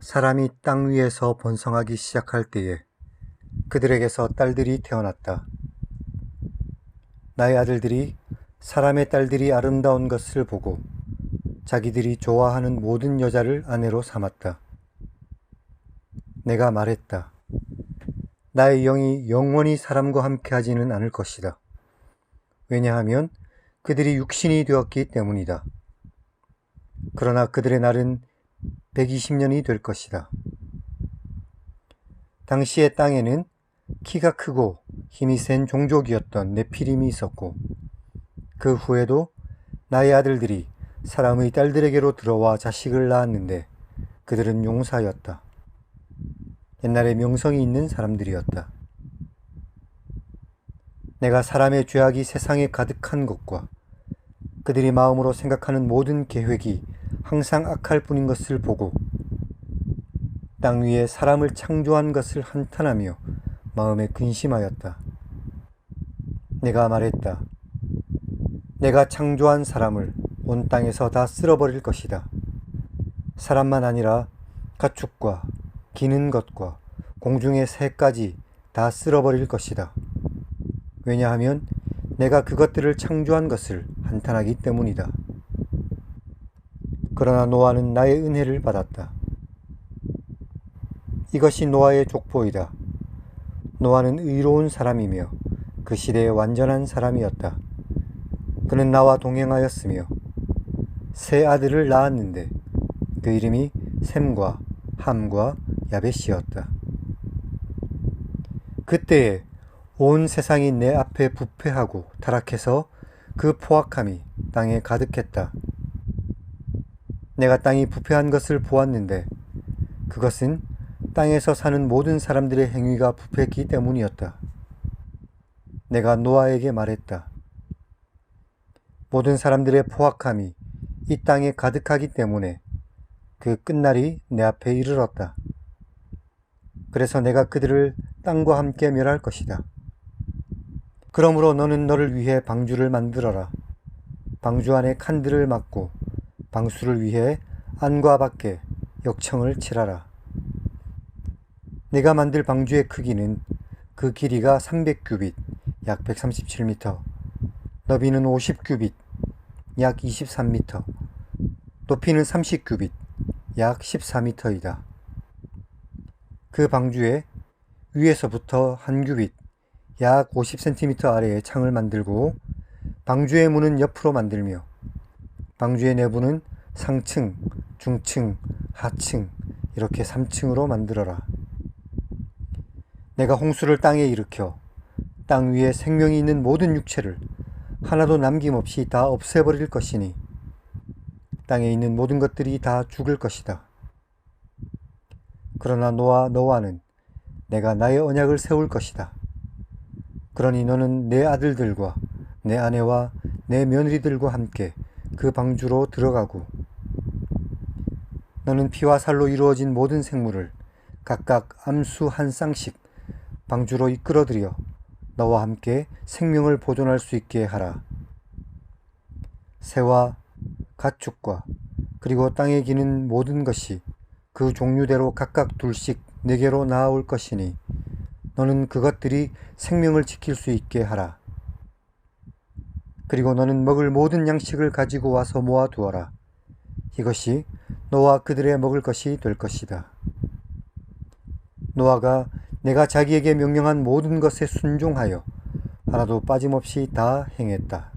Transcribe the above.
사람이 땅 위에서 번성하기 시작할 때에 그들에게서 딸들이 태어났다. 나의 아들들이 사람의 딸들이 아름다운 것을 보고 자기들이 좋아하는 모든 여자를 아내로 삼았다. 내가 말했다. 나의 영이 영원히 사람과 함께 하지는 않을 것이다. 왜냐하면 그들이 육신이 되었기 때문이다. 그러나 그들의 날은 120년이 될 것이다. 당시의 땅에는 키가 크고 힘이 센 종족이었던 네피림이 있었고 그 후에도 나의 아들들이 사람의 딸들에게로 들어와 자식을 낳았는데 그들은 용사였다. 옛날에 명성이 있는 사람들이었다. 내가 사람의 죄악이 세상에 가득한 것과 그들이 마음으로 생각하는 모든 계획이 항상 악할 뿐인 것을 보고 땅 위에 사람을 창조한 것을 한탄하며 마음에 근심하였다. 내가 말했다. 내가 창조한 사람을 온 땅에서 다 쓸어버릴 것이다. 사람만 아니라 가축과 기는 것과 공중의 새까지 다 쓸어버릴 것이다. 왜냐하면 내가 그것들을 창조한 것을 한탄하기 때문이다. 그러나 노아는 나의 은혜를 받았다. 이것이 노아의 족보이다. 노아는 의로운 사람이며 그 시대의 완전한 사람이었다. 그는 나와 동행하였으며 세 아들을 낳았는데 그 이름이 셈과 함과 야벳이었다. 그때에 온 세상이 내 앞에 부패하고 타락해서 그 포악함이 땅에 가득했다. 내가 땅이 부패한 것을 보았는데 그것은 땅에서 사는 모든 사람들의 행위가 부패했기 때문이었다. 내가 노아에게 말했다. 모든 사람들의 포악함이 이 땅에 가득하기 때문에 그 끝날이 내 앞에 이르렀다. 그래서 내가 그들을 땅과 함께 멸할 것이다. 그러므로 너는 너를 위해 방주를 만들어라. 방주 안에 칸들을 막고 방수를 위해 안과 밖에 역청을 칠하라. 내가 만들 방주의 크기는 그 길이가 300규빗, 약 137m, 너비는 50규빗, 약 23m, 높이는 30규빗, 약 14m이다. 그 방주에 위에서부터 한 규빗, 약 50cm 아래에 창을 만들고 방주의 문은 옆으로 만들며 방주의 내부는 상층, 중층, 하층 이렇게 3층으로 만들어라. 내가 홍수를 땅에 일으켜 땅 위에 생명이 있는 모든 육체를 하나도 남김없이 다 없애버릴 것이니 땅에 있는 모든 것들이 다 죽을 것이다. 그러나 너와 너와는 내가 나의 언약을 세울 것이다. 그러니 너는 내 아들들과 내 아내와 내 며느리들과 함께 그 방주로 들어가고 너는 피와 살로 이루어진 모든 생물을 각각 암수 한 쌍씩 방주로 이끌어들여 너와 함께 생명을 보존할 수 있게 하라. 새와 가축과 그리고 땅에 기는 모든 것이 그 종류대로 각각 둘씩 내게로 나아올 것이니 너는 그것들이 생명을 지킬 수 있게 하라. 그리고 너는 먹을 모든 양식을 가지고 와서 모아두어라. 이것이 너와 그들의 먹을 것이 될 것이다. 노아가 내가 자기에게 명령한 모든 것에 순종하여 하나도 빠짐없이 다 행했다.